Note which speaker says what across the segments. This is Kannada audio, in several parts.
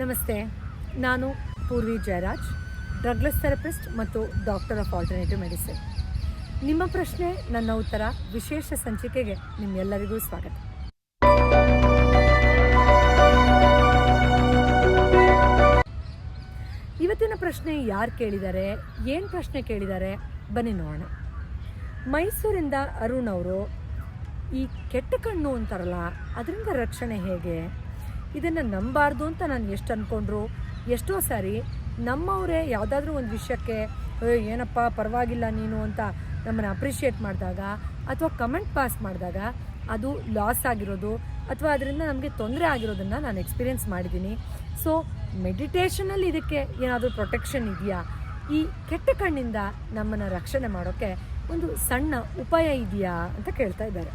Speaker 1: ನಮಸ್ತೆ. ನಾನು ಪೂರ್ವಿ ಜಯರಾಜ್, ಡ್ರಗ್ಲೆಸ್ ಥೆರಪಿಸ್ಟ್ ಮತ್ತು ಡಾಕ್ಟರ್ ಆಫ್ ಆಲ್ಟರ್ನೇಟಿವ್ ಮೆಡಿಸಿನ್. ನಿಮ್ಮ ಪ್ರಶ್ನೆ, ನನ್ನ ಉತ್ತರ ವಿಶೇಷ ಸಂಚಿಕೆಗೆ ನಿಮ್ಮೆಲ್ಲರಿಗೂ ಸ್ವಾಗತ. ಇವತ್ತಿನ ಪ್ರಶ್ನೆ ಯಾರು ಕೇಳಿದ್ದಾರೆ ಏನು ಪ್ರಶ್ನೆ ಕೇಳಿದ್ದಾರೆ ಬನ್ನಿ ನೋಡೋಣ. ಮೈಸೂರಿಂದ ಅರುಣ್ ಅವರು, ಈ ಕೆಟ್ಟ ಕಣ್ಣು ಅಂತಾರಲ್ಲ, ಅದರಿಂದ ರಕ್ಷಣೆ ಹೇಗೆ? ಇದನ್ನು ನಂಬಾರ್ದು ಅಂತ ನಾನು ಎಷ್ಟು ಅಂದ್ಕೊಂಡ್ರು ಎಷ್ಟೋ ಸಾರಿ ನಮ್ಮವರೇ ಯಾವುದಾದ್ರೂ ಒಂದು ವಿಷಯಕ್ಕೆ ಏನಪ್ಪ, ಪರವಾಗಿಲ್ಲ ನೀನು ಅಂತ ನಮ್ಮನ್ನು ಅಪ್ರಿಷಿಯೇಟ್ ಮಾಡಿದಾಗ ಅಥವಾ ಕಮೆಂಟ್ ಪಾಸ್ ಮಾಡಿದಾಗ ಅದು ಲಾಸ್ ಆಗಿರೋದು ಅಥವಾ ಅದರಿಂದ ನಮಗೆ ತೊಂದರೆ ಆಗಿರೋದನ್ನು ನಾನು ಎಕ್ಸ್ಪೀರಿಯೆನ್ಸ್ ಮಾಡಿದ್ದೀನಿ ಸೊ ಮೆಡಿಟೇಷನಲ್ಲಿ ಇದಕ್ಕೆ ಏನಾದರೂ ಪ್ರೊಟೆಕ್ಷನ್ ಇದೆಯಾ? ಈ ಕೆಟ್ಟ ಕಣ್ಣಿಂದ ನಮ್ಮನ್ನು ರಕ್ಷಣೆ ಮಾಡೋಕ್ಕೆ ಒಂದು ಸಣ್ಣ ಉಪಾಯ ಇದೆಯಾ ಅಂತ ಕೇಳ್ತಾ ಇದ್ದಾರೆ.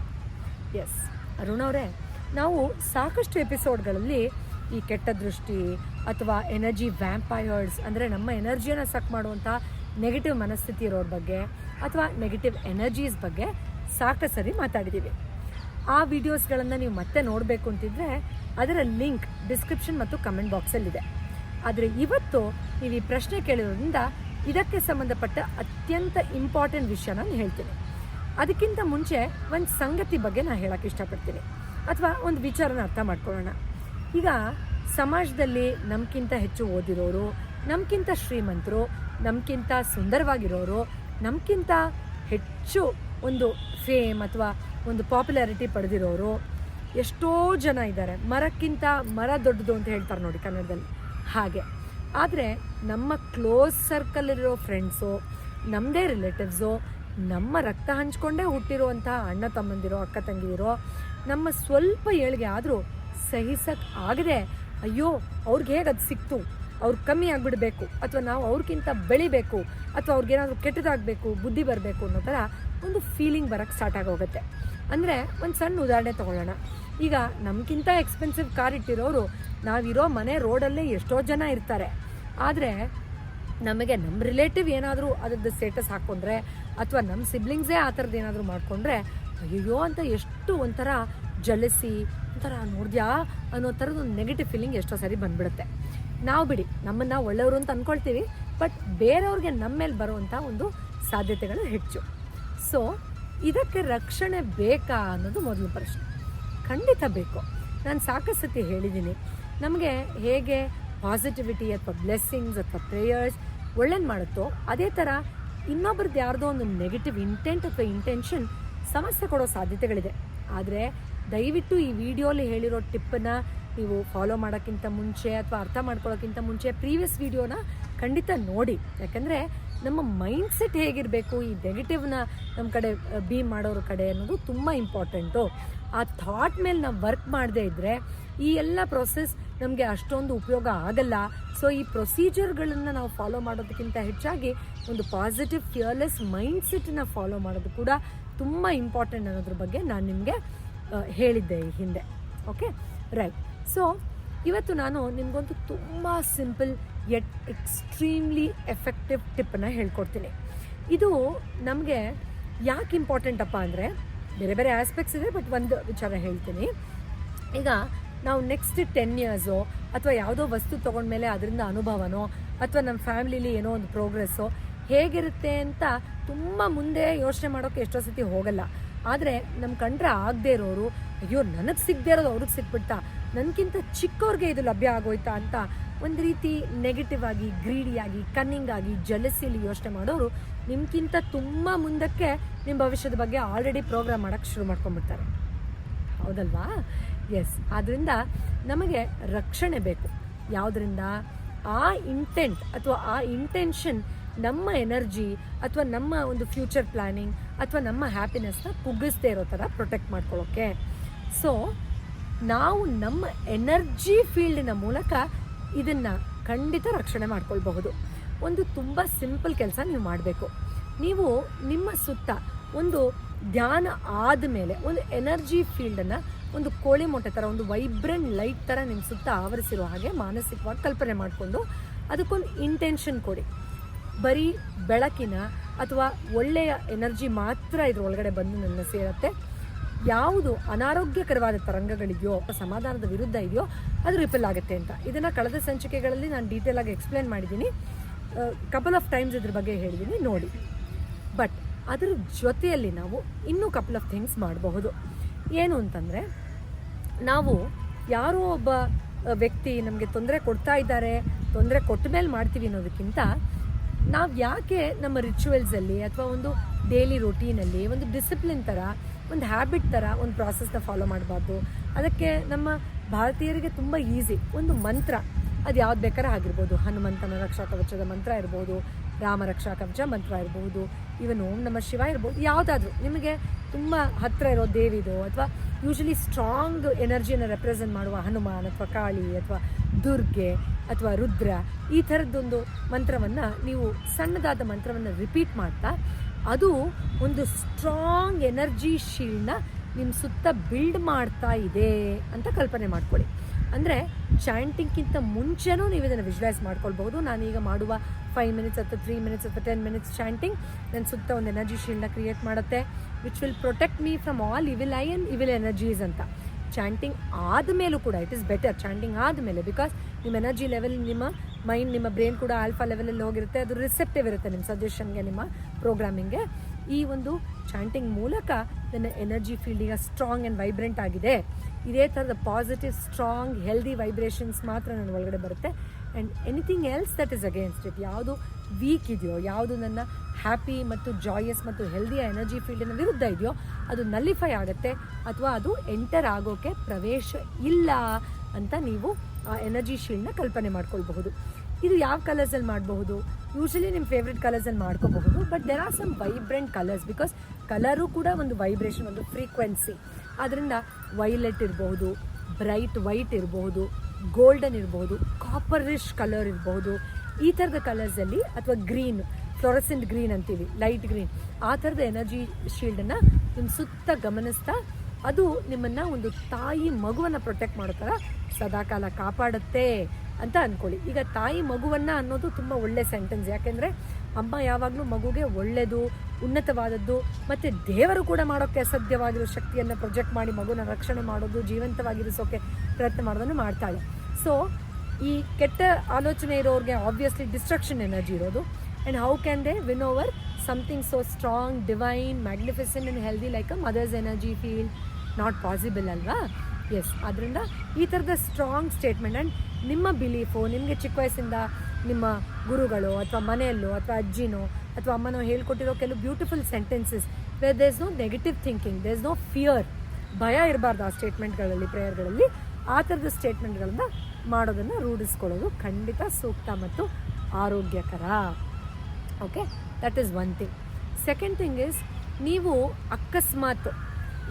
Speaker 1: ಎಸ್ ಅರುಣ್ ಅವರೇ ನಾವು ಸಾಕಷ್ಟು ಎಪಿಸೋಡ್ಗಳಲ್ಲಿ ಈ ಕೆಟ್ಟ ದೃಷ್ಟಿ ಅಥವಾ ಎನರ್ಜಿ ವ್ಯಾಂಪೈರ್ಸ್ ಅಂದರೆ ನಮ್ಮ ಎನರ್ಜಿಯನ್ನು ಸಕ್ ಮಾಡುವಂಥ ನೆಗೆಟಿವ್ ಮನಸ್ಥಿತಿ ಇರೋರ ಬಗ್ಗೆ ಅಥವಾ ನೆಗೆಟಿವ್ ಎನರ್ಜೀಸ್ ಬಗ್ಗೆ ಸಾಕಷ್ಟು ಸರಿ ಮಾತಾಡಿದ್ದೀವಿ ಆ ವಿಡಿಯೋಸ್ಗಳನ್ನು ನೀವು ಮತ್ತೆ ನೋಡಬೇಕು ಅಂತಿದ್ರೆ ಅದರ ಲಿಂಕ್ ಡಿಸ್ಕ್ರಿಪ್ಷನ್ ಮತ್ತು ಕಮೆಂಟ್ ಬಾಕ್ಸಲ್ಲಿದೆ ಆದರೆ ಇವತ್ತು ನೀವು ಈ ಪ್ರಶ್ನೆ ಕೇಳಿರೋದ್ರಿಂದ ಇದಕ್ಕೆ ಸಂಬಂಧಪಟ್ಟ ಅತ್ಯಂತ ಇಂಪಾರ್ಟೆಂಟ್ ವಿಷಯ ನಾನು ಹೇಳ್ತೀನಿ. ಅದಕ್ಕಿಂತ ಮುಂಚೆ ಒಂದು ಸಂಗತಿ ಬಗ್ಗೆ ನಾನು ಹೇಳೋಕ್ಕೆ ಇಷ್ಟಪಡ್ತೀನಿ. ಅಥವಾ ಒಂದು ವಿಚಾರನ ಅರ್ಥ ಮಾಡ್ಕೊಳ್ಳೋಣ. ಈಗ ಸಮಾಜದಲ್ಲಿ ನಮಗಿಂತ ಹೆಚ್ಚು ಓದಿರೋರು ನಮ್ಗಿಂತ ಶ್ರೀಮಂತರು ನಮಗಿಂತ ಸುಂದರವಾಗಿರೋರು ನಮಗಿಂತ ಹೆಚ್ಚು ಒಂದು ಫೇಮ್ ಅಥವಾ ಒಂದು ಪಾಪ್ಯುಲಾರಿಟಿ ಪಡೆದಿರೋರು ಎಷ್ಟೋ ಜನ ಇದ್ದಾರೆ. ಮರಕ್ಕಿಂತ ಮರ ದೊಡ್ಡದು ಅಂತ ಹೇಳ್ತಾರೆ ನೋಡಿ ಕನ್ನಡದಲ್ಲಿ. ಹಾಗೆ. ಆದರೆ ನಮ್ಮ ಕ್ಲೋಸ್ ಸರ್ಕಲಲ್ಲಿರೋ ಫ್ರೆಂಡ್ಸು ನಮ್ಮದೇ ರಿಲೇಟಿವ್ಸು, ನಮ್ಮ ರಕ್ತ ಹಂಚ್ಕೊಂಡೇ ಹುಟ್ಟಿರುವಂಥ ಅಣ್ಣ ತಮ್ಮಂದಿರೋ, ಅಕ್ಕ ತಂಗಿದಿರೋ ನಮ್ಮ ಸ್ವಲ್ಪ ಏಳಿಗೆ ಆದರೂ ಸಹಿಸಕ್ಕೆ ಆಗದೆ, ಅಯ್ಯೋ, ಅವ್ರಿಗೆ ಹೇಗೆ ಅದು ಸಿಕ್ತು? ಅವ್ರು ಕಮ್ಮಿ ಆಗಿಬಿಡಬೇಕು, ಅಥವಾ ನಾವು ಅವ್ರಿಗಿಂತ ಬೆಳಿಬೇಕು, ಅಥವಾ ಅವ್ರಿಗೇನಾದರೂ ಕೆಟ್ಟದಾಗಬೇಕು, ಬುದ್ಧಿ ಬರಬೇಕು ಅನ್ನೋ ಥರ ಒಂದು ಫೀಲಿಂಗ್ ಬರೋಕ್ಕೆ ಸ್ಟಾರ್ಟ್ ಆಗೋಗುತ್ತೆ. ಅಂದರೆ ಒಂದು ಸಣ್ಣ ಉದಾಹರಣೆ ತೊಗೊಳ್ಳೋಣ. ಈಗ ನಮಗಿಂತ ಎಕ್ಸ್ಪೆನ್ಸಿವ್ ಕಾರ್ ಇಟ್ಟಿರೋರು ನಾವಿರೋ ಮನೆ ರೋಡಲ್ಲೇ ಎಷ್ಟೋ ಜನ ಇರ್ತಾರೆ. ಆದರೆ ನಮಗೆ ನಮ್ಮ ರಿಲೇಟಿವ್ ಏನಾದರೂ ಅದ್ರದ್ದು ಸ್ಟೇಟಸ್ ಹಾಕ್ಕೊಂಡ್ರೆ ಅಥವಾ ನಮ್ಮ ಸಿಬ್ಲಿಂಗ್ಸೇ ಆ ಥರದ್ದು ಏನಾದರೂ ಮಾಡಿಕೊಂಡ್ರೆ ಅಯ್ಯೋ ಅಂತ ಎಷ್ಟು ಒಂಥರ ಜಲಸಿ ಒಂಥರ ನೋಡಿದ್ಯಾ ಅನ್ನೋ ಥರದ ಒಂದು ನೆಗೆಟಿವ್ ಫೀಲಿಂಗ್ ಎಷ್ಟೋ ಸರಿ ಬಂದ್ಬಿಡುತ್ತೆ. ನಾವು ಬಿಡಿ, ನಮ್ಮನ್ನು ಒಳ್ಳೆಯವರು ಅಂತ ಅಂದ್ಕೊಳ್ತೀವಿ ಬಟ್ ಬೇರೆಯವ್ರಿಗೆ ನಮ್ಮ ಮೇಲೆ ಬರುವಂಥ ಒಂದು ಸಾಧ್ಯತೆಗಳು ಹೆಚ್ಚು. ಸೊ ಇದಕ್ಕೆ ರಕ್ಷಣೆ ಬೇಕಾ ಅನ್ನೋದು ಮೊದಲ ಪ್ರಶ್ನೆ. ಖಂಡಿತ ಬೇಕು. ನಾನು ಸಾಕಷ್ಟು ಸತಿ ಹೇಳಿದ್ದೀನಿ ನಮಗೆ ಹೇಗೆ ಪಾಸಿಟಿವಿಟಿ ಅಥವಾ ಬ್ಲೆಸ್ಸಿಂಗ್ಸ್ ಅಥವಾ ಪ್ರೇಯರ್ಸ್ ಒಳ್ಳೇದು ಮಾಡುತ್ತೋ, ಅದೇ ಥರ ಇನ್ನೊಬ್ರದ್ದು ಯಾರ್ದೋ ಒಂದು ನೆಗೆಟಿವ್ ಇಂಟೆಂಟ್ ಅಥವಾ ಇಂಟೆನ್ಷನ್ ಸಮಸ್ಯೆ ಕೊಡೋ ಸಾಧ್ಯತೆಗಳಿದೆ. ಆದರೆ ದಯವಿಟ್ಟು ಈ ವಿಡಿಯೋಲಿ ಹೇಳಿರೋ ಟಿಪ್ಪನ್ನು ನೀವು ಫಾಲೋ ಮಾಡೋಕ್ಕಿಂತ ಮುಂಚೆ ಅಥವಾ ಅರ್ಥ ಮಾಡ್ಕೊಳ್ಳೋಕ್ಕಿಂತ ಮುಂಚೆ ಪ್ರೀವಿಯಸ್ ವಿಡಿಯೋನ ಖಂಡಿತ ನೋಡಿ. ಯಾಕಂದರೆ ನಮ್ಮ ಮೈಂಡ್ ಸೆಟ್ ಹೇಗಿರಬೇಕು, ಈ ನೆಗೆಟಿವ್ನ ನಮ್ಮ ಕಡೆ ಬಿ ಮಾಡೋರ ಕಡೆ ಅನ್ನೋದು ತುಂಬ ಇಂಪಾರ್ಟೆಂಟು ಆ ಥಾಟ್ ಮೇಲೆ ನಾವು ವರ್ಕ್ ಮಾಡದೇ ಇದ್ದರೆ ಈ ಎಲ್ಲ ಪ್ರೊಸೆಸ್ ನಮಗೆ ಅಷ್ಟೊಂದು ಉಪಯೋಗ ಆಗಲ್ಲ. ಸೊ ಈ ಪ್ರೊಸೀಜರ್ಗಳನ್ನು ನಾವು ಫಾಲೋ ಮಾಡೋದಕ್ಕಿಂತ ಹೆಚ್ಚಾಗಿ ಒಂದು ಪಾಸಿಟಿವ್ ಫಿಯರ್ಲೆಸ್ ಮೈಂಡ್ ಸೆಟ್ಟನ್ನ ಫಾಲೋ ಮಾಡೋದು ಕೂಡ ತುಂಬ ಇಂಪಾರ್ಟೆಂಟ್ ಅನ್ನೋದ್ರ ಬಗ್ಗೆ ನಾನು ನಿಮಗೆ ಹೇಳಿದ್ದೆ ಈ ಹಿಂದೆ. ಓಕೆ ರೈಟ್ ಸೊ ಇವತ್ತು ನಾನು ನಿಮಗೊಂದು ತುಂಬ ಸಿಂಪಲ್ ಎಟ್ ಎಕ್ಸ್ಟ್ರೀಮ್ಲಿ ಎಫೆಕ್ಟಿವ್ ಟಿಪ್ಪನ್ನು ಹೇಳ್ಕೊಡ್ತೀನಿ. ಇದು ನಮಗೆ ಯಾಕೆ ಇಂಪಾರ್ಟೆಂಟ್ ಅಪ್ಪ ಅಂದರೆ, ಬೇರೆ ಬೇರೆ ಆಸ್ಪೆಕ್ಟ್ಸ್ ಇದೆ ಬಟ್ ಒಂದು ವಿಚಾರ ಹೇಳ್ತೀನಿ. ಈಗ ನಾವು ನೆಕ್ಸ್ಟ್ ಟೆನ್ ಇಯರ್ಸು ಅಥವಾ ಯಾವುದೋ ವಸ್ತು ತೊಗೊಂಡ್ಮೇಲೆ ಅದರಿಂದ ಅನುಭವನೋ, ಅಥವಾ ನಮ್ಮ ಫ್ಯಾಮಿಲಿಲಿ ಏನೋ ಒಂದು ಪ್ರೋಗ್ರೆಸ್ಸೋ ಹೇಗಿರುತ್ತೆ ಅಂತ ತುಂಬ ಮುಂದೆ ಯೋಚನೆ ಮಾಡೋಕೆ ಎಷ್ಟೋ ಸತಿ ಹೋಗಲ್ಲ. ಆದರೆ ನಮ್ಮ ಕಂಡ್ರೆ ಆಗದೆ ಇರೋರು, ಅಯ್ಯೋ ನನಗೆ ಸಿಗದೆ ಇರೋದು ಅವ್ರಿಗೆ ಸಿಕ್ಬಿಡ್ತಾ ನನಗಿಂತ ಚಿಕ್ಕವ್ರಿಗೆ ಇದು ಲಭ್ಯ ಆಗೋಯ್ತಾ ಅಂತ ಒಂದು ರೀತಿ ನೆಗೆಟಿವ್ ಆಗಿ ಗ್ರೀಡಿಯಾಗಿ ಕನ್ನಿಂಗ್ ಆಗಿ ಜಲಸಿಲಿ ಯೋಚನೆ ಮಾಡೋರು ನಿಮ್ಗಿಂತ ತುಂಬ ಮುಂದಕ್ಕೆ ನಿಮ್ಮ ಭವಿಷ್ಯದ ಬಗ್ಗೆ ಆಲ್ರೆಡಿ ಪ್ರೋಗ್ರಾಮ್ ಮಾಡೋಕ್ಕೆ ಶುರು ಮಾಡ್ಕೊಂಡ್ಬಿಡ್ತಾರೆ. ಹೌದಲ್ವಾ? ಎಸ್ ಆದ್ದರಿಂದ ನಮಗೆ ರಕ್ಷಣೆ ಬೇಕು. ಯಾವುದರಿಂದ? ಆ ಇಂಟೆಂಟ್ ಅಥವಾ ಆ ಇಂಟೆನ್ಷನ್ ನಮ್ಮ ಎನರ್ಜಿ ಅಥವಾ ನಮ್ಮ ಒಂದು ಫ್ಯೂಚರ್ ಪ್ಲ್ಯಾನಿಂಗ್ ಅಥವಾ ನಮ್ಮ ಹ್ಯಾಪಿನೆಸ್ನ ಕುಗ್ಗಿಸ್ದೇ ಇರೋ ಥರ ಪ್ರೊಟೆಕ್ಟ್ ಮಾಡ್ಕೊಳ್ಳೋಕ್ಕೆ ಸೊ, ನಾವು ನಮ್ಮ ಎನರ್ಜಿ ಫೀಲ್ಡಿನ ಮೂಲಕ ಇದನ್ನು ಖಂಡಿತ ರಕ್ಷಣೆ ಮಾಡ್ಕೊಳ್ಬಹುದು. ಒಂದು ತುಂಬ ಸಿಂಪಲ್ ಕೆಲಸ ನೀವು ಮಾಡಬೇಕು. ನೀವು ನಿಮ್ಮ ಸುತ್ತ ಒಂದು ಧ್ಯಾನ ಆದ ಮೇಲೆ, ಒಂದು ಎನರ್ಜಿ ಫೀಲ್ಡನ್ನು ಒಂದು ಕೋಳಿ ಮೊಟ್ಟೆ ಥರ, ಒಂದು ವೈಬ್ರೆಂಟ್ ಲೈಟ್ ಥರ ನಿಮ್ಮ ಸುತ್ತ ಆವರಿಸಿರೋ ಹಾಗೆ ಮಾನಸಿಕವಾಗಿ ಕಲ್ಪನೆ ಮಾಡಿಕೊಂಡು ಅದಕ್ಕೊಂದು ಇಂಟೆನ್ಷನ್ ಕೊಡಿ. ಬರೀ ಬೆಳಕಿನ ಅಥವಾ ಒಳ್ಳೆಯ ಎನರ್ಜಿ ಮಾತ್ರ ಇದ್ರ ಒಳಗಡೆ ಬಂದು ನನ್ನ ಸೇರುತ್ತೆ. ಯಾವುದು ಅನಾರೋಗ್ಯಕರವಾದ ತರಂಗಗಳಿದೆಯೋ, ಅಥವಾ ಸಮಾಧಾನದ ವಿರುದ್ಧ ಇದೆಯೋ, ಅದು ರಿಪೆಲ್ ಆಗುತ್ತೆ ಅಂತ. ಇದನ್ನು ಕಳೆದ ಸಂಚಿಕೆಗಳಲ್ಲಿ ನಾನು ಡೀಟೇಲ್ ಆಗಿ ಎಕ್ಸ್ಪ್ಲೇನ್ ಮಾಡಿದ್ದೀನಿ ಕಪಲ್ ಆಫ್ ಟೈಮ್ಸ್ ಇದ್ರ ಬಗ್ಗೆ ಹೇಳಿದ್ದೀನಿ ನೋಡಿ. ಬಟ್ ಅದರ ಜೊತೆಯಲ್ಲಿ ನಾವು ಇನ್ನೂ ಕಪಲ್ ಆಫ್ ಥಿಂಗ್ಸ್ ಮಾಡಬಹುದು. ಏನು ಅಂತಂದರೆ, ನಾವು ಯಾರೋ ಒಬ್ಬ ವ್ಯಕ್ತಿ ನಮಗೆ ತೊಂದರೆ ಕೊಡ್ತಾ ಇದ್ದಾರೆ, ತೊಂದರೆ ಕೊಟ್ಟ ಮೇಲೆ ಮಾಡ್ತೀವಿ ಅನ್ನೋದಕ್ಕಿಂತ ನಾವು ಯಾಕೆ ನಮ್ಮ ರಿಚುವಲ್ಸಲ್ಲಿ ಅಥವಾ ಒಂದು ಡೈಲಿ ರೊಟೀನಲ್ಲಿ ಒಂದು ಡಿಸಿಪ್ಲಿನ್ ಥರ ಒಂದು ಹ್ಯಾಬಿಟ್ ಥರ ಒಂದು ಪ್ರಾಸೆಸ್ನ ಫಾಲೋ ಮಾಡಬಾರ್ದು? ಅದಕ್ಕೆ ನಮ್ಮ ಭಾರತೀಯರಿಗೆ ತುಂಬ ಈಸಿ ಒಂದು ಮಂತ್ರ. ಅದು ಯಾವ್ದು ಬೇಕಾದ್ರೆ ಆಗಿರ್ಬೋದು. ಹನುಮಂತನ ರಕ್ಷಾ ಕವಚದ ಮಂತ್ರ ಇರ್ಬೋದು, ರಾಮ ರಕ್ಷಾ ಕವಚ ಮಂತ್ರ ಇರಬಹುದು ಇವನ್ ಓಂ ನಮ ಶಿವ ಇರ್ಬೋದು, ಯಾವುದಾದ್ರೂ. ನಿಮಗೆ ತುಂಬ ಹತ್ತಿರ ಇರೋ ದೇವಿದು ಅಥವಾ ಯೂಶಲಿ ಸ್ಟ್ರಾಂಗ್ ಎನರ್ಜಿಯನ್ನು ರೆಪ್ರೆಸೆಂಟ್ ಮಾಡುವ ಹನುಮಾನ್ ಅಥವಾ ಕಾಳಿ ಅಥವಾ ದುರ್ಗೆ ಅಥವಾ ರುದ್ರ, ಈ ಥರದ್ದೊಂದು ಮಂತ್ರವನ್ನು ನೀವು ಸಣ್ಣದಾದ ಮಂತ್ರವನ್ನು ರಿಪೀಟ್ ಮಾಡ್ತಾ, ಅದು ಒಂದು ಸ್ಟ್ರಾಂಗ್ ಎನರ್ಜಿ ಶೀಲ್ಡ್ನ ನಿಮ್ಮ ಸುತ್ತ ಬಿಲ್ಡ್ ಮಾಡ್ತಾ ಇದೆ ಅಂತ ಕಲ್ಪನೆ ಮಾಡ್ಕೊಳ್ಳಿ. ಅಂದರೆ ಚಾಂಟಿಂಗ್ಗಿಂತ ಮುಂಚೆನೂ ನೀವು ಇದನ್ನು ವಿಜುವಲೈಸ್ ಮಾಡ್ಕೊಳ್ಬಹುದು. ನಾನೀಗ ಮಾಡುವ ಫೈವ್ ಮಿನಿಟ್ಸ್ ಅಥವಾ ತ್ರೀ ಮಿನಿಟ್ಸ್ ಅಥವಾ ಟೆನ್ ಮಿನಿಟ್ಸ್ ಚಾಂಟಿಂಗ್ ನನ್ನ ಸುತ್ತ ಒಂದು ಎನರ್ಜಿ ಶೀಲ್ಡ್ನ ಕ್ರಿಯೇಟ್ ಮಾಡುತ್ತೆ which will protect me from all evil eye and evil energies ಅಂತ. ಚಾಂಟಿಂಗ್ ಆದಮೇಲೂ ಕೂಡ ಇಟ್ ಇಸ್ ಬೆಟರ್ ಚಾಂಟಿಂಗ್ ಆದಮೇಲೆ ಬಿಕಾಸ್ ನಿಮ್ಮ ಎನರ್ಜಿ ಲೆವೆಲ್ ನಿಮ್ಮ ಮೈಂಡ್ ನಿಮ್ಮ ಬ್ರೈನ್ ಕೂಡ ಆಲ್ಫಾ ಲೆವೆಲಲ್ಲಿ ಹೋಗಿರುತ್ತೆ. ಅದು ರಿಸೆಪ್ಟಿವ್ ಇರುತ್ತೆ ನಿಮ್ಮ ಸಜೆಷನ್ಗೆ ನಿಮ್ಮ ಪ್ರೋಗ್ರಾಮಿಂಗ್ಗೆ ಈ ಒಂದು ಚಾಂಟಿಂಗ್ ಮೂಲಕ ನನ್ನ energy field strong and vibrant ಆಗಿದೆ. ಇದೇ ಥರದ ಪಾಸಿಟಿವ್ ಸ್ಟ್ರಾಂಗ್ ಹೆಲ್ದಿ ವೈಬ್ರೇಷನ್ಸ್ ಮಾತ್ರ ನನ್ನ ಒಳಗಡೆ ಬರುತ್ತೆ. And anything else that is against it ಯಾವುದು ವೀಕ್ ಇದೆಯೋ, ಯಾವುದು ನನ್ನ ಹ್ಯಾಪಿ ಮತ್ತು ಜಾಯಸ್ ಮತ್ತು ಹೆಲ್ದಿಯ ಎನರ್ಜಿ ಫೀಲ್ಡಿನ ವಿರುದ್ಧ ಇದೆಯೋ, ಅದು ನಲ್ಲಿಫೈ ಆಗುತ್ತೆ. ಅಥವಾ ಅದು ಎಂಟರ್ ಆಗೋಕ್ಕೆ ಪ್ರವೇಶ ಇಲ್ಲ ಅಂತ ನೀವು ಆ ಎನರ್ಜಿ ಶೀಲ್ಡ್ನ ಕಲ್ಪನೆ ಮಾಡ್ಕೊಳ್ಬಹುದು. ಇದು ಯಾವ ಕಲರ್ಸಲ್ಲಿ ಮಾಡಬಹುದು? ಯೂಶಲಿ ನಿಮ್ಮ ಫೇವ್ರೆಟ್ ಕಲರ್ಸಲ್ಲಿ ಮಾಡ್ಕೋಬಹುದು but there are some vibrant colours because colour ಕೂಡ ಒಂದು ವೈಬ್ರೇಷನ್ ಒಂದು ಫ್ರೀಕ್ವೆನ್ಸಿ ಅದರಿಂದ ವೈಲೆಟ್ ಇರಬಹುದು ಬ್ರೈಟ್ ವೈಟ್ ಇರಬಹುದು ಗೋಲ್ಡನ್ ಇರಬಹುದು ಕಾಪರಿಶ್ ಕಲರ್ ಇರಬಹುದು. ಈ ಥರದ ಕಲರ್ಸಲ್ಲಿ ಅಥವಾ ಗ್ರೀನ್ ಫ್ಲೋರಸೆಂಟ್ ಗ್ರೀನ್ ಅಂತೀವಿ ಲೈಟ್ ಗ್ರೀನ್ ಆ ಥರದ ಎನರ್ಜಿ ಶೀಲ್ಡನ್ನು ನಿಮ್ಮ ಸುತ್ತ ಗಮನಿಸ್ತಾ ಅದು ನಿಮ್ಮನ್ನು ಒಂದು ತಾಯಿ ಮಗುವನ್ನು ಪ್ರೊಟೆಕ್ಟ್ ಮಾಡೋ ಥರ ಸದಾಕಾಲ ಕಾಪಾಡುತ್ತೆ ಅಂತ ಅಂದ್ಕೊಳ್ಳಿ ಈಗ ತಾಯಿ ಮಗುವನ್ನು ಅನ್ನೋದು ತುಂಬ ಒಳ್ಳೆ ಸೆಂಟೆನ್ಸ್ ಯಾಕೆಂದರೆ ಅಮ್ಮ ಯಾವಾಗಲೂ ಮಗುಗೆ ಒಳ್ಳೆಯದು ಉನ್ನತವಾದದ್ದು ಮತ್ತು ದೇವರು ಕೂಡ ಮಾಡೋಕ್ಕೆ ಅಸಾಧ್ಯವಾಗಿರೋ ಶಕ್ತಿಯನ್ನು ಪ್ರೊಜೆಕ್ಟ್ ಮಾಡಿ ಮಗುನ ರಕ್ಷಣೆ ಮಾಡೋದು, ಜೀವಂತವಾಗಿರಿಸೋಕೆ ಪ್ರಯತ್ನ ಮಾಡೋದನ್ನು ಮಾಡ್ತಾಳೆ. ಸೊ ಈ ಕೆಟ್ಟ ಆಲೋಚನೆ ಇರೋರಿಗೆ ಆಬ್ವಿಯಸ್ಲಿ ಡಿಸ್ಟ್ರಕ್ಷನ್ ಎನರ್ಜಿ ಇರೋದು. And how can they win over something so strong divine magnificent and healthy like a mother's energy feel not possible ಅಲ್ವಾ? ಎಸ್ ಆದ್ದರಿಂದ ಈ ಥರದ ಸ್ಟ್ರಾಂಗ್ ಸ್ಟೇಟ್ಮೆಂಟ್ ಆ್ಯಂಡ್ ನಿಮ್ಮ ಬಿಲೀಫು ನಿಮಗೆ ಚಿಕ್ಕ ವಯಸ್ಸಿಂದ ನಿಮ್ಮ ಗುರುಗಳು ಅಥವಾ ಮನೆಯಲ್ಲೋ ಅಥವಾ ಅಜ್ಜಿನೋ ಅಥವಾ ಅಮ್ಮನೋ ಹೇಳ್ಕೊಟ್ಟಿರೋ ಕೆಲವು beautiful sentences where there is no negative thinking they is no fear ಭಯ ಇರಬಾರ್ದು ಆ ಸ್ಟೇಟ್ಮೆಂಟ್ಗಳಲ್ಲಿ ಪ್ರೇಯರ್ಗಳಲ್ಲಿ ಆ ಥರದ ಸ್ಟೇಟ್ಮೆಂಟ್ಗಳನ್ನ ಮಾಡೋದನ್ನು ರೂಢಿಸ್ಕೊಳ್ಳೋದು ಖಂಡಿತ ಸೂಕ್ತ ಮತ್ತು ಆರೋಗ್ಯಕರ. Okay that is one thing second thing is ನೀವು ಅಕಸ್ಮಾತ್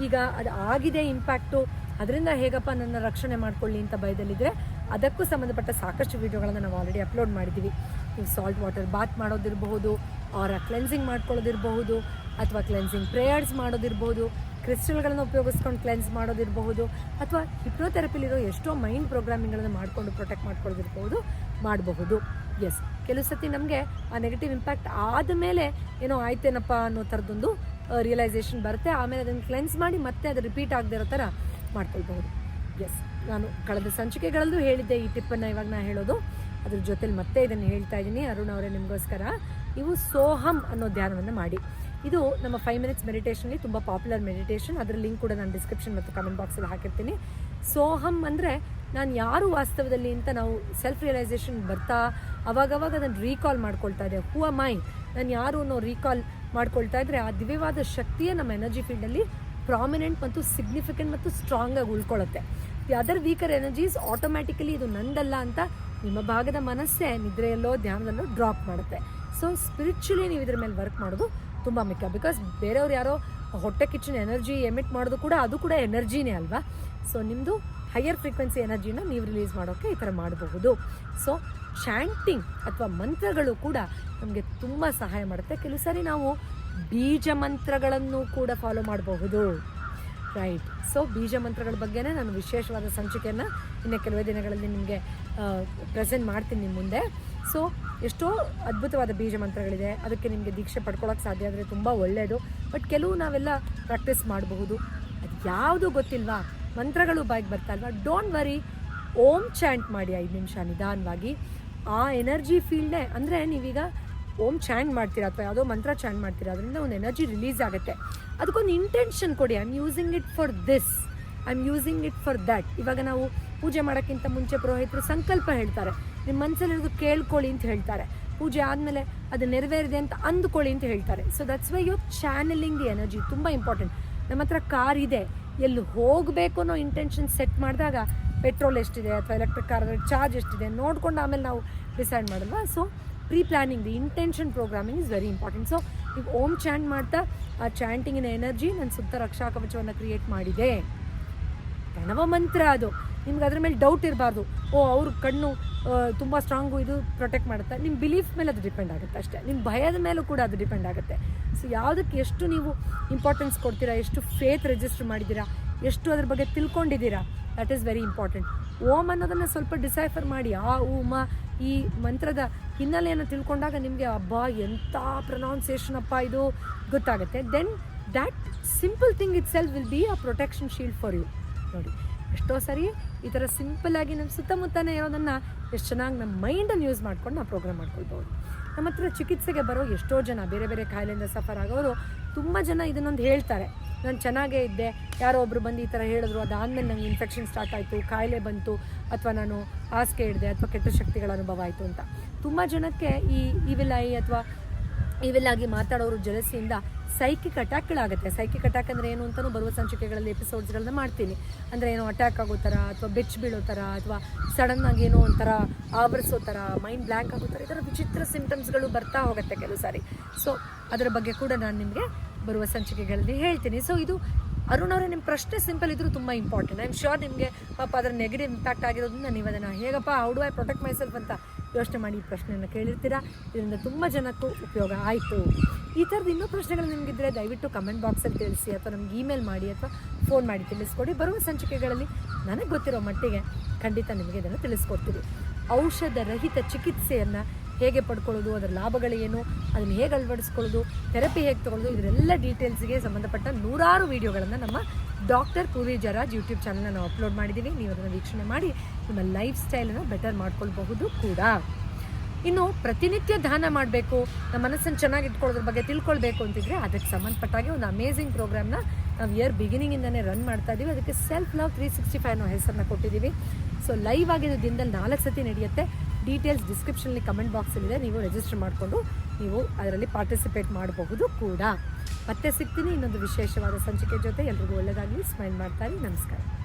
Speaker 1: ಈಗ ಅದು ಆಗಿದೆ ಇಂಪ್ಯಾಕ್ಟು ಅದರಿಂದ ಹೇಗಪ್ಪ ನನ್ನ ರಕ್ಷಣೆ ಮಾಡ್ಕೊಳ್ಳಿ ಅಂತ ಭಯದಲ್ಲಿದ್ದರೆ ಅದಕ್ಕೂ ಸಂಬಂಧಪಟ್ಟ ಸಾಕಷ್ಟು ವೀಡಿಯೋಗಳನ್ನು ನಾವು ಆಲ್ರೆಡಿ ಅಪ್ಲೋಡ್ ಮಾಡಿದ್ದೀವಿ ನೀವು ಸಾಲ್ಟ್ ವಾಟರ್ ಬಾತ್ ಮಾಡೋದಿರಬಹುದು ಅವರ ಕ್ಲೆನ್ಸಿಂಗ್ ಮಾಡ್ಕೊಳ್ಳೋದಿರಬಹುದು, ಅಥವಾ ಕ್ಲೆನ್ಸಿಂಗ್ ಪ್ರೇಯರ್ಸ್ ಮಾಡೋದಿರಬಹುದು ಕ್ರಿಸ್ಟಲ್ಗಳನ್ನು ಉಪಯೋಗಿಸ್ಕೊಂಡು ಕ್ಲೆನ್ಸ್ ಮಾಡೋದಿರಬಹುದು, ಅಥವಾ ಹಿಪ್ನೋಥೆರಪಿಲಿರೋ ಎಷ್ಟೋ ಮೈಂಡ್ ಪ್ರೋಗ್ರಾಮಿಂಗ್ಗಳನ್ನು ಮಾಡಿಕೊಂಡು ಪ್ರೊಟೆಕ್ಟ್ ಮಾಡ್ಕೊಳ್ಳೋದಿರ್ಬೋದು ಮಾಡಬಹುದು. ಎಸ್ ಕೆಲವು ಸತಿ ನಮಗೆ ಆ ನೆಗೆಟಿವ್ ಇಂಪ್ಯಾಕ್ಟ್ ಆದಮೇಲೆ ಏನೋ ಆಯ್ತೇನಪ್ಪ ಅನ್ನೋ ಥರದ್ದೊಂದು ರಿಯಲೈಸೇಷನ್ ಬರುತ್ತೆ. ಆಮೇಲೆ ಅದನ್ನು ಕ್ಲೆನ್ಸ್ ಮಾಡಿ ಮತ್ತೆ ಅದು ರಿಪೀಟ್ ಆಗದೆ ಇರೋ ಥರ ಮಾಡ್ಕೊಳ್ಬಹುದು. ಎಸ್ ನಾನು ಕಳೆದ ಸಂಚಿಕೆಗಳಲ್ಲೂ ಹೇಳಿದ್ದೆ, ಈ ಟಿಪ್ಪನ್ನು ಇವಾಗ ನಾನು ಹೇಳೋದು. ಅದ್ರ ಜೊತೆಲಿ ಮತ್ತೆ ಇದನ್ನು ಹೇಳ್ತಾ ಇದ್ದೀನಿ. ಅರುಣ್ ಅವರೇ, ನಿಮಗೋಸ್ಕರ ಇವು ಸೋಹಂ ಅನ್ನೋ ಧ್ಯಾನವನ್ನು ಮಾಡಿ. ಇದು ನಮ್ಮ ಫೈವ್ ಮಿನಿಟ್ಸ್ ಮೆಡಿಟೇಷನ್ಲಿ ತುಂಬ ಪಾಪ್ಯುಲರ್ ಮೆಡಿಟೇಷನ್ ಅದರ ಲಿಂಕ್ ಕೂಡ ನಾನು ಡಿಸ್ಕ್ರಿಪ್ಷನ್ ಮತ್ತು ಕಮೆಂಟ್ ಬಾಕ್ಸಲ್ಲಿ ಹಾಕಿರ್ತೀನಿ. ಸೋಹಂ ಅಂದರೆ ನಾನು ಯಾರು ವಾಸ್ತವದಲ್ಲಿ ಅಂತ ನಾವು ಸೆಲ್ಫ್ ರಿಯಲೈಸೇಷನ್ ಬರ್ತಾ ಅವಾಗವಾಗ ಅದನ್ನು ರೀಕಾಲ್ ಮಾಡ್ಕೊಳ್ತಾ ಇದೆ ಹೂ ಅ ಮೈ ನಾನು ಯಾರು ಅನ್ನೋ ರೀಕಾಲ್ ಮಾಡ್ಕೊಳ್ತಾ ಇದ್ರೆ ಆ ದಿವ್ಯವಾದ ಶಕ್ತಿಯೇ ನಮ್ಮ ಎನರ್ಜಿ ಫೀಲ್ಡಲ್ಲಿ ಪ್ರಾಮಿನೆಂಟ್ ಮತ್ತು ಸಿಗ್ನಿಫಿಕೆಂಟ್ ಮತ್ತು ಸ್ಟ್ರಾಂಗ್ ಆಗಿ ಉಳ್ಕೊಳ್ಳುತ್ತೆ the other weaker energies automatically ಇದು ನಂದಲ್ಲ ಅಂತ ನಿಮ್ಮ ಭಾಗದ ಮನಸ್ಸೇ ನಿದ್ರೆಯಲ್ಲೋ ಧ್ಯಾನದಲ್ಲೋ ಡ್ರಾಪ್ ಮಾಡುತ್ತೆ. ಸೊ ಸ್ಪಿರಿಚುಲಿ ನೀವು ಇದ್ರ ಮೇಲೆ ವರ್ಕ್ ಮಾಡೋದು ತುಂಬ ಮುಖ್ಯ. ಬಿಕಾಸ್ ಬೇರೆಯವ್ರು ಯಾರೋ ಹೊಟ್ಟೆ ಕಿಚ್ಚನ್ ಎನರ್ಜಿ ಎಮಿಟ್ ಮಾಡೋದು ಕೂಡ ಅದು ಕೂಡ ಎನರ್ಜಿನೇ ಅಲ್ವಾ? ಸೊ ನಿಮ್ಮದು ಹೈಯರ್ ಫ್ರೀಕ್ವೆನ್ಸಿ ಎನರ್ಜಿನ ನೀವು ರಿಲೀಸ್ ಮಾಡೋಕ್ಕೆ ಈ ಥರ ಮಾಡಬಹುದು. ಸೊ ಶ್ಯಾಂಟಿಂಗ್ ಅಥವಾ ಮಂತ್ರಗಳು ಕೂಡ ನಮಗೆ ತುಂಬ ಸಹಾಯ ಮಾಡುತ್ತೆ. ಕೆಲವು ಸಾರಿ ನಾವು ಬೀಜ ಮಂತ್ರಗಳನ್ನು ಕೂಡ ಫಾಲೋ ಮಾಡಬಹುದು. ರೈಟ್ ಸೊ ಬೀಜ ಮಂತ್ರಗಳ ಬಗ್ಗೆನೇ ನಾನು ವಿಶೇಷವಾದ ಸಂಚಿಕೆಯನ್ನು ಇನ್ನು ಕೆಲವೇ ದಿನಗಳಲ್ಲಿ ನಿಮಗೆ ಪ್ರೆಸೆಂಟ್ ಮಾಡ್ತೀನಿ ನಿಮ್ಮ ಮುಂದೆ. ಸೊ ಎಷ್ಟೋ ಅದ್ಭುತವಾದ ಬೀಜ ಮಂತ್ರಗಳಿದೆ. ಅದಕ್ಕೆ ನಿಮಗೆ ದೀಕ್ಷೆ ಪಡ್ಕೊಳ್ಳೋಕೆ ಸಾಧ್ಯ ಆದರೆ ತುಂಬ ಒಳ್ಳೆಯದು ಬಟ್ ಕೆಲವು ನಾವೆಲ್ಲ ಪ್ರಾಕ್ಟೀಸ್ ಮಾಡಬಹುದು. ಅದು ಯಾವುದು ಗೊತ್ತಿಲ್ವಾ? ಮಂತ್ರಗಳು ಬಾಯ್ಗೆ ಬರ್ತಾ ಇಲ್ವಾ? ಡೋಂಟ್ ವರಿ ಓಂ ಚಾಂಟ್ ಮಾಡಿ ಐದು ನಿಮಿಷ ನಿಧಾನವಾಗಿ. ಆ ಎನರ್ಜಿ ಫೀಲ್ಡೇ ಅಂದರೆ ನೀವೀಗ ಓಂ ಚಾಂಡ್ ಮಾಡ್ತೀರಾ ಅಥವಾ ಯಾವುದೋ ಮಂತ್ರ ಚಾಂಡ್ ಮಾಡ್ತೀರಾ, ಅದರಿಂದ ಒಂದು ಎನರ್ಜಿ ರಿಲೀಸ್ ಆಗುತ್ತೆ. ಅದಕ್ಕೊಂದು ಇಂಟೆನ್ಷನ್ ಕೊಡಿ I am using it for this I am using it for that ಇವಾಗ ನಾವು ಪೂಜೆ ಮಾಡೋಕ್ಕಿಂತ ಮುಂಚೆ ಪುರೋಹಿತರು ಸಂಕಲ್ಪ ಹೇಳ್ತಾರೆ. ನಿಮ್ಮ ಮನಸ್ಸಲ್ಲಿರೋದು ಕೇಳ್ಕೊಳ್ಳಿ ಅಂತ ಹೇಳ್ತಾರೆ. ಪೂಜೆ ಆದಮೇಲೆ ಅದು ನೆರವೇರಿದೆ ಅಂತ ಅಂದ್ಕೊಳ್ಳಿ ಅಂತ ಹೇಳ್ತಾರೆ. So that's why you channelling the energy ತುಂಬ ಇಂಪಾರ್ಟೆಂಟ್ ನಮ್ಮ ಹತ್ರ ಕಾರ್ ಇದೆ, ಎಲ್ಲಿ ಹೋಗಬೇಕು ಅನ್ನೋ ಇಂಟೆನ್ಷನ್ ಸೆಟ್ ಮಾಡಿದಾಗ ಪೆಟ್ರೋಲ್ ಎಷ್ಟಿದೆ ಅಥವಾ ಎಲೆಕ್ಟ್ರಿಕ್ ಕಾರ್ ಚಾರ್ಜ್ ಎಷ್ಟಿದೆ ನೋಡ್ಕೊಂಡು ಆಮೇಲೆ ನಾವು ಡಿಸೈಡ್ ಮಾಡಲ್ವಾ? So pre planning the intention programming is very important so ಈಗ ಓಮ್ ಚಾಂಟ್ ಮಾಡ್ತಾ, ಆ ಚಾಂಟಿಂಗಿನ ಎನರ್ಜಿ ನನ್ನ ಸುತ್ತ ರಕ್ಷಾ ಕವಚವನ್ನು ಕ್ರಿಯೇಟ್ ಮಾಡಿದೆ. ಪ್ರಣವ ಮಂತ್ರ ಅದು. ನಿಮ್ಗೆ ಅದ್ರ ಮೇಲೆ ಡೌಟ್ ಇರಬಾರ್ದು. ಓ, ಅವ್ರ ಕಣ್ಣು ತುಂಬ ಸ್ಟ್ರಾಂಗು ಇದು ಪ್ರೊಟೆಕ್ಟ್ ಮಾಡುತ್ತೆ? ನಿಮ್ಮ ಬಿಲೀಫ್ ಮೇಲೆ ಅದು ಡಿಪೆಂಡ್ ಆಗುತ್ತೆ ಅಷ್ಟೇ. ನಿಮ್ಮ ಭಯದ ಮೇಲೂ ಕೂಡ ಅದು ಡಿಪೆಂಡ್ ಆಗುತ್ತೆ. ಸೊ ಯಾವುದಕ್ಕೆ ಎಷ್ಟು ನೀವು ಇಂಪಾರ್ಟೆನ್ಸ್ ಕೊಡ್ತೀರಾ? ಎಷ್ಟು ಫೇತ್ ರಿಜಿಸ್ಟರ್ ಮಾಡಿದ್ದೀರಾ? ಎಷ್ಟು ಅದ್ರ ಬಗ್ಗೆ ತಿಳ್ಕೊಂಡಿದ್ದೀರಾ? That is very important Om ಅನ್ನೋದನ್ನು ಸ್ವಲ್ಪ ಡಿಸೈಫರ್ ಮಾಡಿ. ಆ ಉಮ ಈ ಮಂತ್ರದ ಹಿನ್ನೆಲೆಯನ್ನು ತಿಳ್ಕೊಂಡಾಗ ನಿಮಗೆ, ಅಬ್ಬಾ, ಎಂಥ ಪ್ರೊನೌನ್ಸಿಯೇಷನ್ ಅಪ್ಪ ಇದು? ಗೊತ್ತಾಗುತ್ತೆ. Then that simple thing itself will be a protection shield for you ನೋಡಿ, ಎಷ್ಟೋ ಸರಿ ಈ ಥರ ಸಿಂಪಲ್ಲಾಗಿ ನಮ್ಮ ಸುತ್ತಮುತ್ತನೇ ಇರೋದನ್ನು ಎಷ್ಟು ಚೆನ್ನಾಗಿ ನಮ್ಮ ಮೈಂಡನ್ನು ಯೂಸ್ ಮಾಡ್ಕೊಂಡು ನಾವು ಪ್ರೋಗ್ರಾಮ್ ಮಾಡ್ಕೊಳ್ಬೋದು. ನಮ್ಮ ಹತ್ರ ಚಿಕಿತ್ಸೆಗೆ ಬರೋ ಎಷ್ಟೋ ಜನ, ಬೇರೆ ಬೇರೆ ಕಾಯಿಲೆಯಿಂದ ಸಫರ್ ಆಗೋರು, ತುಂಬ ಜನ ಇದನ್ನೊಂದು ಹೇಳ್ತಾರೆ. ನಾನು ಚೆನ್ನಾಗೇ ಇದ್ದೆ. ಯಾರೋ ಒಬ್ರು ಬಂದು ಈ ಥರ ಹೇಳಿದ್ರು, ಅದಾದಮೇಲೆ ನನಗೆ ಇನ್ಫೆಕ್ಷನ್ ಸ್ಟಾರ್ಟ್ ಆಯಿತು, ಕಾಯಿಲೆ ಬಂತು, ಅಥವಾ ನಾನು ಹಾಸಿಗೆ ಹಿಡಿದೆ, ಅಥವಾ ಕೆಟ್ಟ ಶಕ್ತಿಗಳ ಅನುಭವ ಆಯಿತು ಅಂತ. ತುಂಬ ಜನಕ್ಕೆ ಈ ಇವೆಲ್ಲ ಐ ಅಥವಾ ಇವೆಲ್ಲಾಗಿ ಮಾತಾಡೋರು ಜಲಸಿಯಿಂದ ಸೈಕಿಕ್ ಅಟ್ಯಾಕ್ಗಳಾಗುತ್ತೆ ಸೈಕಿಕ್ ಅಟ್ಯಾಕ್ ಅಂದರೆ ಏನು ಅಂತಲೂ ಬರುವ ಸಂಚಿಕೆಗಳಲ್ಲಿ ಎಪಿಸೋಡ್ಸ್ಗಳನ್ನ ಮಾಡ್ತೀನಿ. ಅಂದರೆ ಏನೋ ಅಟ್ಯಾಕ್ ಆಗೋ ಥರ ಅಥವಾ ಬೆಚ್ಚ ಬೀಳೋ ಥರ ಅಥವಾ ಸಡನ್ನಾಗಿ ಏನೋ ಒಂಥರ ಆವರಿಸೋ ಥರ ಮೈಂಡ್ ಬ್ಲ್ಯಾಂಕ್ ಆಗೋ ಥರ ಈ ಥರ ವಿಚಿತ್ರ ಸಿಂಟಮ್ಸ್ಗಳು ಬರ್ತಾ ಹೋಗುತ್ತೆ ಕೆಲವು ಸಾರಿ. ಸೊ ಅದರ ಬಗ್ಗೆ ಕೂಡ ನಾನು ನಿಮಗೆ ಬರುವ ಸಂಚಿಕೆಗಳಲ್ಲಿ ಹೇಳ್ತೀನಿ. ಸೊ ಇದು ಅರುಣ್ ಅವರು ನಿಮ್ಮ ಪ್ರಶ್ನೆ ಸಿಂಪಲ್ ಇದ್ದರೂ ತುಂಬ ಇಂಪಾರ್ಟೆಂಟ್ ಐ ಆಮ್ ಶ್ಯೂರ್ ನಿಮಗೆ ಪಾಪ ಅದರ ನೆಗೆಟಿವ್ ಇಂಪ್ಯಾಕ್ಟ್ ಆಗಿರೋದ್ರಿಂದ ನೀವು ಅದನ್ನು ಹೇಗಪ್ಪ ಹೌ ಐ ಪ್ರೊಟೆಕ್ಟ್ ಮೈಸೆಲ್ಫ್ ಅಂತ ಯೋಚನೆ ಮಾಡಿ ಈ ಪ್ರಶ್ನೆಯನ್ನು ಕೇಳಿರ್ತೀರಾ? ಇದರಿಂದ ತುಂಬ ಜನಕ್ಕೂ ಉಪಯೋಗ ಆಯಿತು. ಈ ಥರದ ಇನ್ನೂ ಪ್ರಶ್ನೆಗಳು ನಿಮಗಿದ್ರೆ ದಯವಿಟ್ಟು ಕಮೆಂಟ್ ಬಾಕ್ಸಲ್ಲಿ ತಿಳಿಸಿ ಅಥವಾ ನಮ್ಗೆ ಇಮೇಲ್ ಮಾಡಿ ಅಥವಾ ಫೋನ್ ಮಾಡಿ ತಿಳಿಸ್ಕೊಡಿ. ಬರುವ ಸಂಚಿಕೆಗಳಲ್ಲಿ ನನಗೆ ಗೊತ್ತಿರೋ ಮಟ್ಟಿಗೆ ಖಂಡಿತ ನಿಮಗೆ ಇದನ್ನು ತಿಳಿಸ್ಕೊಡ್ತೀವಿ. ಔಷಧ ರಹಿತ ಚಿಕಿತ್ಸೆಯನ್ನು ಹೇಗೆ ಪಡ್ಕೊಳ್ಳೋದು, ಅದರ ಲಾಭಗಳೇನು ಅದನ್ನು ಹೇಗೆ ಅಳವಡಿಸ್ಕೊಳ್ಳೋದು ಥೆರಪಿ ಹೇಗೆ ತೊಗೊಳ್ಳೋದು ಇದರೆಲ್ಲ ಡೀಟೇಲ್ಸ್ಗೆ ಸಂಬಂಧಪಟ್ಟ ನೂರಾರು ವೀಡಿಯೋಗಳನ್ನು ನಮ್ಮ ಡಾಕ್ಟರ್ ಪೂರಿ ಜರಾಜ್ ಯೂಟ್ಯೂಬ್ ಚಾನಲ್ನ ನಾವು ಅಪ್ಲೋಡ್ ಮಾಡಿದ್ದೀವಿ ನೀವು ಅದನ್ನು ವೀಕ್ಷಣೆ ಮಾಡಿ ನಿಮ್ಮ ಲೈಫ್ ಸ್ಟೈಲನ್ನು ಬೆಟರ್ ಮಾಡ್ಕೊಳ್ಬಹುದು ಕೂಡ. ಇನ್ನು ಪ್ರತಿನಿತ್ಯ ಧ್ಯಾನ ಮಾಡಬೇಕು, ನಮ್ಮ ಮನಸ್ಸನ್ನು ಚೆನ್ನಾಗಿ ಇಟ್ಕೊಳ್ಳೋದ್ರ ಬಗ್ಗೆ ತಿಳ್ಕೊಳ್ಬೇಕು ಅಂತಿದ್ರೆ ಅದಕ್ಕೆ ಸಂಬಂಧಪಟ್ಟಾಗೆ ಒಂದು ಅಮೇಝಿಂಗ್ ಪ್ರೋಗ್ರಾಮ್ನ ನಾವು ಇಯರ್ ಬಿಗಿನಿಂಗಿಂದನೇ ರನ್ ಮಾಡ್ತಾ ಇದ್ದೀವಿ ಅದಕ್ಕೆ self love three sixty five ಅನ್ನೋ ಹೆಸರನ್ನ ಕೊಟ್ಟಿದ್ದೀವಿ ಸೊ ಲೈವ್ ಆಗಿದ್ದು ದಿನದಲ್ಲಿ ನಾಲ್ಕು ಸತಿ ನಡೆಯುತ್ತೆ. ಡೀಟೇಲ್ಸ್ ಡಿಸ್ಕ್ರಿಪ್ಷನ್ಲಿ ಕಮೆಂಟ್ ಬಾಕ್ಸಲ್ಲಿದೆ ನೀವು ರಿಜಿಸ್ಟರ್ ಮಾಡಿಕೊಂಡು ನೀವು ಅದರಲ್ಲಿ ಪಾರ್ಟಿಸಿಪೇಟ್ ಮಾಡಬಹುದು ಕೂಡ. ಮತ್ತೆ ಸಿಗ್ತೀನಿ ಇನ್ನೊಂದು ವಿಶೇಷವಾದ ಸಂಚಿಕೆ ಜೊತೆ. ಎಲ್ರಿಗೂ ಒಳ್ಳೆಯದಾಗಲಿ ಸ್ಮೈಲ್ ಮಾಡ್ತಾರೆ ನಮಸ್ಕಾರ.